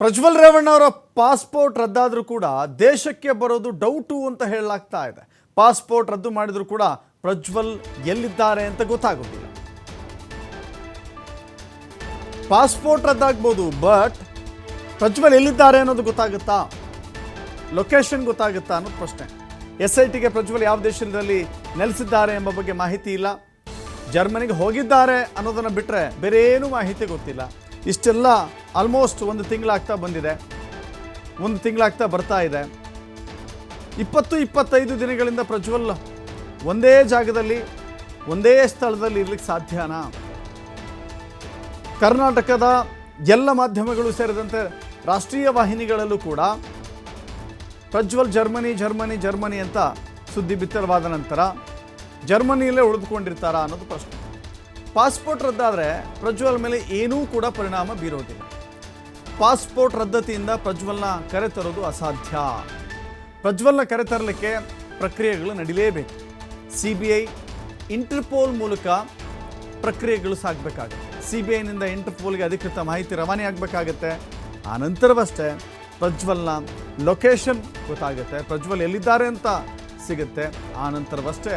ಪ್ರಜ್ವಲ್ ರೇವಣ್ಣ ಅವರ ಪಾಸ್ಪೋರ್ಟ್ ರದ್ದಾದರೂ ಕೂಡ ದೇಶಕ್ಕೆ ಬರೋದು ಡೌಟು ಅಂತ ಹೇಳಲಾಗ್ತಾ ಇದೆ. ಪಾಸ್ಪೋರ್ಟ್ ರದ್ದು ಮಾಡಿದರೂ ಕೂಡ ಪ್ರಜ್ವಲ್ ಎಲ್ಲಿದ್ದಾರೆ ಅಂತ ಗೊತ್ತಾಗೋದಿಲ್ಲ. ಪಾಸ್ಪೋರ್ಟ್ ರದ್ದಾಗ್ಬೋದು ಬಟ್ ಪ್ರಜ್ವಲ್ ಎಲ್ಲಿದ್ದಾರೆ ಅನ್ನೋದು ಗೊತ್ತಾಗುತ್ತಾ? ಲೊಕೇಶನ್ ಗೊತ್ತಾಗುತ್ತಾ ಅನ್ನೋದು ಪ್ರಶ್ನೆ. ಎಸ್ ಐ ಟಿಗೆ ಪ್ರಜ್ವಲ್ ಯಾವ ದೇಶದಲ್ಲಿ ನೆಲೆಸಿದ್ದಾರೆ ಎಂಬ ಬಗ್ಗೆ ಮಾಹಿತಿ ಇಲ್ಲ. ಜರ್ಮನಿಗೆ ಹೋಗಿದ್ದಾರೆ ಅನ್ನೋದನ್ನು ಬಿಟ್ಟರೆ ಬೇರೆ ಏನೂ ಮಾಹಿತಿ ಗೊತ್ತಿಲ್ಲ. ಇಷ್ಟೆಲ್ಲ ಆಲ್ಮೋಸ್ಟ್ ಒಂದು ತಿಂಗಳಾಗ್ತಾ ಬಂದಿದೆ. ಒಂದು ತಿಂಗಳಾಗ್ತಾ ಬರ್ತಾ ಇದೆ. ಇಪ್ಪತ್ತು, ಇಪ್ಪತ್ತೈದು ದಿನಗಳಿಂದ ಪ್ರಜ್ವಲ್ ಒಂದೇ ಜಾಗದಲ್ಲಿ, ಒಂದೇ ಸ್ಥಳದಲ್ಲಿ ಇರ್ಲಿಕ್ಕೆ ಸಾಧ್ಯನಾ? ಕರ್ನಾಟಕದ ಎಲ್ಲ ಮಾಧ್ಯಮಗಳು ಸೇರಿದಂತೆ ರಾಷ್ಟ್ರೀಯ ವಾಹಿನಿಗಳಲ್ಲೂ ಕೂಡ ಪ್ರಜ್ವಲ್ ಜರ್ಮನಿ ಜರ್ಮನಿ ಜರ್ಮನಿ ಅಂತ ಸುದ್ದಿ ಬಿತ್ತರವಾದ ನಂತರ ಜರ್ಮನಿಯಲ್ಲೇ ಉಳಿದುಕೊಂಡಿರ್ತಾರಾ ಅನ್ನೋದು ಪ್ರಶ್ನೆ. ಪಾಸ್ಪೋರ್ಟ್ ರದ್ದಾದರೆ ಪ್ರಜ್ವಲ್ ಮೇಲೆ ಏನೂ ಕೂಡ ಪರಿಣಾಮ ಬೀರೋದಿಲ್ಲ. ಪಾಸ್ಪೋರ್ಟ್ ರದ್ದತಿಯಿಂದ ಪ್ರಜ್ವಲ್ನ ಕರೆ ತರೋದು ಅಸಾಧ್ಯ. ಪ್ರಜ್ವಲ್ನ ಕರೆ ತರಲಿಕ್ಕೆ ಪ್ರಕ್ರಿಯೆಗಳು ನಡೀಲೇಬೇಕು. ಸಿ ಬಿ ಐ ಇಂಟರ್ಪೋಲ್ ಮೂಲಕ ಪ್ರಕ್ರಿಯೆಗಳು ಸಾಗಬೇಕಾಗುತ್ತೆ. ಸಿ ಬಿ ಐನಿಂದ ಇಂಟರ್ಪೋಲ್ಗೆ ಅಧಿಕೃತ ಮಾಹಿತಿ ರವಾನೆ ಆಗಬೇಕಾಗತ್ತೆ. ಆ ನಂತರವಷ್ಟೇ ಪ್ರಜ್ವಲ್ನ ಲೊಕೇಶನ್ ಗೊತ್ತಾಗುತ್ತೆ. ಪ್ರಜ್ವಲ್ ಎಲ್ಲಿದ್ದಾರೆ ಅಂತ ಸಿಗುತ್ತೆ. ಆ ನಂತರವಷ್ಟೇ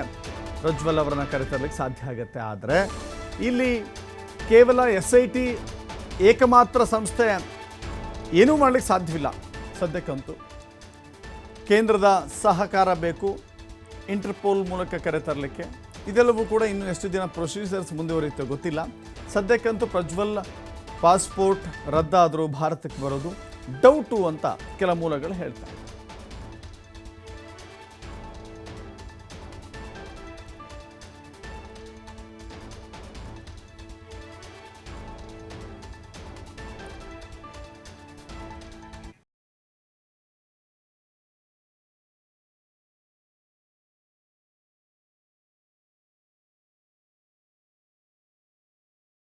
ಪ್ರಜ್ವಲ್ ಅವರನ್ನು ಕರೆತರಲಿಕ್ಕೆ ಸಾಧ್ಯ ಆಗುತ್ತೆ. ಆದರೆ ಇಲ್ಲಿ ಕೇವಲ ಎಸ್ ಐ ಟಿ ಏಕಮಾತ್ರ ಸಂಸ್ಥೆ ಏನೂ ಮಾಡಲಿಕ್ಕೆ ಸಾಧ್ಯವಿಲ್ಲ. ಸದ್ಯಕ್ಕಂತೂ. ಕೇಂದ್ರದ ಸಹಕಾರ ಬೇಕು, ಇಂಟರ್ಪೋಲ್ ಮೂಲಕ ಕರೆತರಲಿಕ್ಕೆ ಇದೆಲ್ಲವೂ ಕೂಡ ಇನ್ನು ಎಷ್ಟು ದಿನ ಪ್ರೊಸೀಜರ್ಸ್ ಮುಂದುವರಿಯುತ್ತೆ ಗೊತ್ತಿಲ್ಲ. ಸದ್ಯಕ್ಕಂತೂ ಪ್ರಜ್ವಲ್ ಪಾಸ್ಪೋರ್ಟ್ ರದ್ದಾದರೂ ಭಾರತಕ್ಕೆ ಬರೋದು ಡೌಟು ಅಂತ ಕೆಲ ಮೂಲಗಳು ಹೇಳ್ತಾರೆ